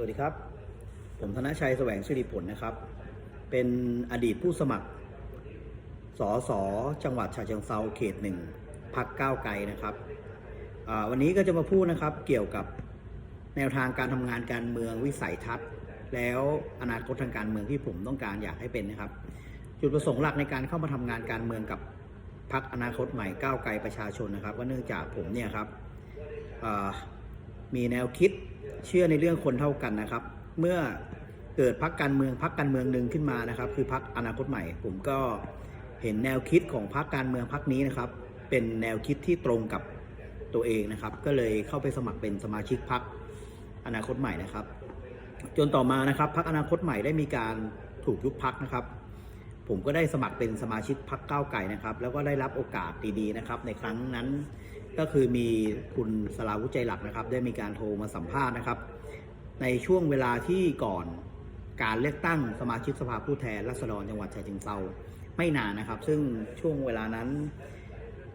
วัสดีครับ ผมธนชัยแสวงสิริผลนะครับ เป็นอดีตผู้สมัครสอสอจังหวัดฉะเชิงเซาเขตหนึ่งพักก้าวไกลนะครับ วันนี้ก็จะมาพูดนะครับเกี่ยวกับแนวทางการทำงานการเมืองวิสัยทัศน์ แล้วอนาคตทางการเมืองที่ผมต้องการอยากให้เป็นนะครับ จุดประสงค์หลักในการเข้ามาทำงานการเมืองกับพักอนาคตใหม่ก้าวไกลประชาชนนะครับว่าเนื่องจากผมเนี่ยครับมีแนวคิด เชื่อในเรื่องคนเท่ากันนะครับ เมื่อเกิดพักการเมืองพักการเมืองหนึ่งขึ้นมานะครับ คือพักอนาคตใหม่ ผมก็เห็นแนวคิดของพักการเมืองพักนี้นะครับ เป็นแนวคิดที่ตรงกับตัวเองนะครับ ก็เลยเข้าไปสมัครเป็นสมาชิกพักอนาคตใหม่นะครับ จนต่อมานะครับพักอนาคตใหม่ได้มีการถูกยุบพักนะครับ ผมก็ได้สมัครเป็นสมาชิกพักก้าวไก่นะครับ แล้วก็ได้รับโอกาสดีๆนะครับ ในครั้งนั้นก็คือมีคุณสลาวุฒิใจหลักนะครับ ได้มีการโทรมาสัมภาษณ์นะครับ ในช่วงเวลาที่ก่อนการเลือกตั้งสมาชิกสภาผู้แทนราษฎรจังหวัดฉะเชิงเทราไม่นานนะครับ ซึ่งช่วงเวลานั้น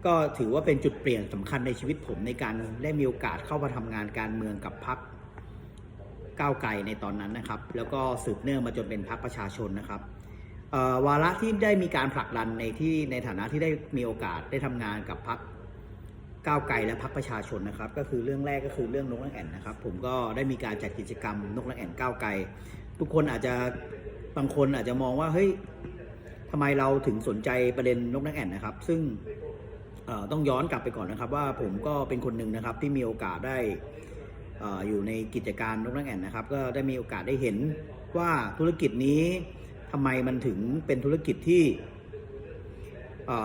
ก็ถือว่าเป็นจุดเปลี่ยนสำคัญในชีวิตผมในการได้มีโอกาสเข้ามาทำงานการเมืองกับพักก้าวไกลในตอนนั้นนะครับ แล้วก็สืบเนื่องมาจนเป็นพรรคประชาชนนะครับ วาระที่ได้มีการผลักดันในที่ในฐานะที่ได้มีโอกาสได้ทำงานกับพรรคก้าวไกลและพรรคประชาชนนะครับ ก็คือเรื่องแรกก็คือเรื่องนกนางแอ่นนะครับ ผมก็ได้มีการจัดกิจกรรมนกนางแอ่นก้าวไกล ทุกคนอาจจะบางคนอาจจะมองว่าเฮ้ยทำไมเราถึงสนใจประเด็นนกนางแอ่นนะครับ ซึ่งต้องย้อนกลับไปก่อนนะครับ ว่าผมก็เป็นคนหนึ่งนะครับที่มีโอกาสได้เอ่ออยู่ในกิจการนกนักแอ่นนะครับ ก็ได้มีโอกาสได้เห็นว่าธุรกิจนี้ ทำไมมันถึงเป็นธุรกิจที่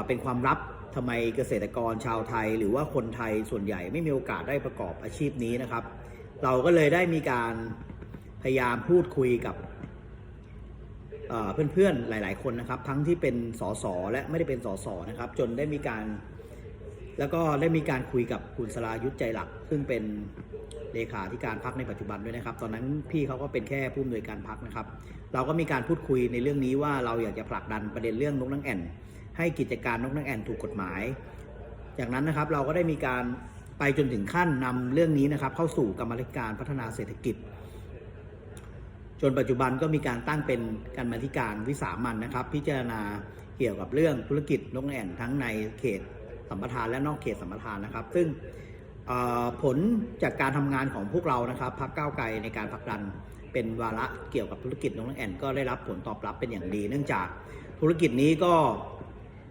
เป็นความลับทำไมเกษตรกรชาวไทย หรือว่าคนไทยส่วนใหญ่ไม่มีโอกาสได้ประกอบอาชีพนี้นะครับ เราก็เลยได้มีการพยายามพูดคุยกับเพื่อนๆหลาย ๆ คนนะครับ ทั้งที่เป็นสสและไม่ได้เป็นสสนะครับ จนได้มีการ แล้วก็ได้มีการคุยกับคุณสรายุทธใจหลัก ซึ่งเป็นเลขาธิการพักในปัจจุบันด้วยนะครับ ตอนนั้นพี่เขาก็เป็นแค่ผู้อำนวยการพักนะครับ เราก็มีการพูดคุยในเรื่องนี้ว่าเราอยากจะผลักดันประเด็นเรื่องนกนังแอ่น ให้กิจการนกนังแอ่นถูกกฎหมาย จากนั้นนะครับเราก็ได้มีการไปจนถึงขั้นนำเรื่องนี้นะครับ เข้าสู่กรรมธิการพัฒนาเศรษฐกิจ จนปัจจุบันก็มีการตั้งเป็นการมธิการวิสามันนะครับ พิจารณาเกี่ยวกับเรื่องธุรกิจนกแอ่นทั้งในเขต สัมปทานและนอกเขตสัมปทานนะครับ ซึ่งผลจากการทำงานของพวกเรานะครับพรรคก้าวไกลในการผลักดันเป็นวาระเกี่ยวกับธุรกิจนกแอนก็ได้รับผลตอบรับเป็นอย่างดี เนื่องจากธุรกิจนี้ก็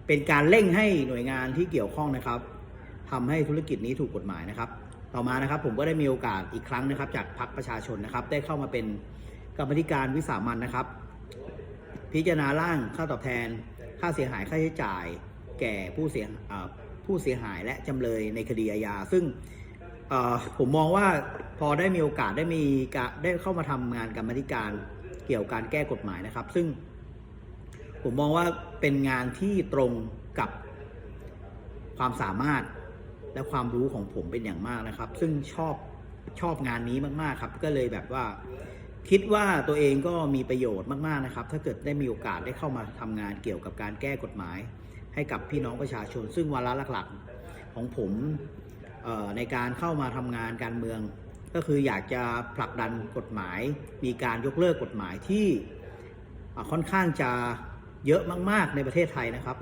เป็นการเร่งให้หน่วยงานที่เกี่ยวข้องนะครับทำให้ธุรกิจนี้ถูกกฎหมายนะครับ ต่อมานะครับผมก็ได้มีโอกาสอีกครั้งนะครับ จากพรรคประชาชนนะครับ ได้เข้ามาเป็นกรรมธิการวิสามันนะครับ พิจารณาร่างค่าตอบแทน ค่าเสียหายค่าใช้จ่าย แก่ผู้เสียอ่อ ผู้เสียหายและจำเลยในคดีอาญาซึ่งผมมองว่าพอได้มีโอกาสได้มีกะได้เข้ามาทำงานกรรมธิการเกี่ยวกับการแก้กฎหมายนะครับ ซึ่งผมมองว่าเป็นงานที่ตรงกับความสามารถและความรู้ของผมเป็นอย่างมากนะครับ ซึ่งชอบชอบงานนี้มากๆครับ ก็เลยแบบว่า คิดว่าตัวเองก็มีประโยชน์มากๆนะครับ ถ้าเกิดได้มีโอกาสได้เข้ามาทำงานเกี่ยวกับการแก้กฎหมาย ให้กับพี่น้องประชาชน ซึ่งวาระหลักๆของผมในการเข้ามาทำงานการเมือง ก็คืออยากจะผลักดันกฎหมาย มีการยกเลิกกฎหมายที่ค่อนข้างจะเยอะมาก ๆ ในประเทศไทยนะครับ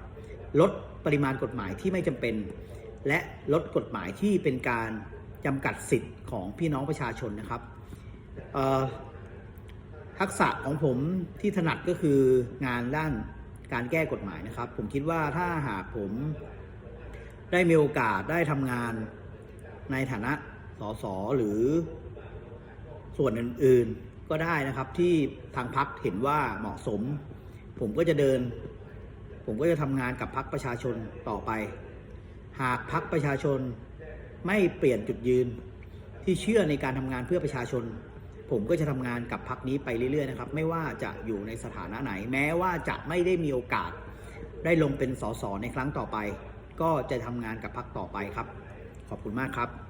ลดปริมาณกฎหมายที่ไม่จำเป็น และลดกฎหมายที่เป็นการจำกัดสิทธิ์ของพี่น้องประชาชนนะครับทักษะของผมที่ถนัดก็คืองานด้าน การแก้กฎหมายนะครับ ผมคิดว่าถ้าหากผมได้มีโอกาสได้ทำงานในฐานะสสหรือส่วนอื่นๆก็ได้นะครับที่ทางพักเห็นว่าเหมาะสม ผมก็จะเดิน ผมก็จะทำงานกับพักประชาชนต่อไป หากพักประชาชนไม่เปลี่ยนจุดยืนที่เชื่อในการทำงานเพื่อประชาชน ผมก็จะทำงานกับพักนี้ไปเรื่อยๆนะครับ ไม่ว่าจะอยู่ในสถานะไหน แม้ว่าจะไม่ได้มีโอกาส ได้ลงเป็นสสในครั้งต่อไป ก็จะทำงานกับพักต่อไปครับ ขอบคุณมากครับ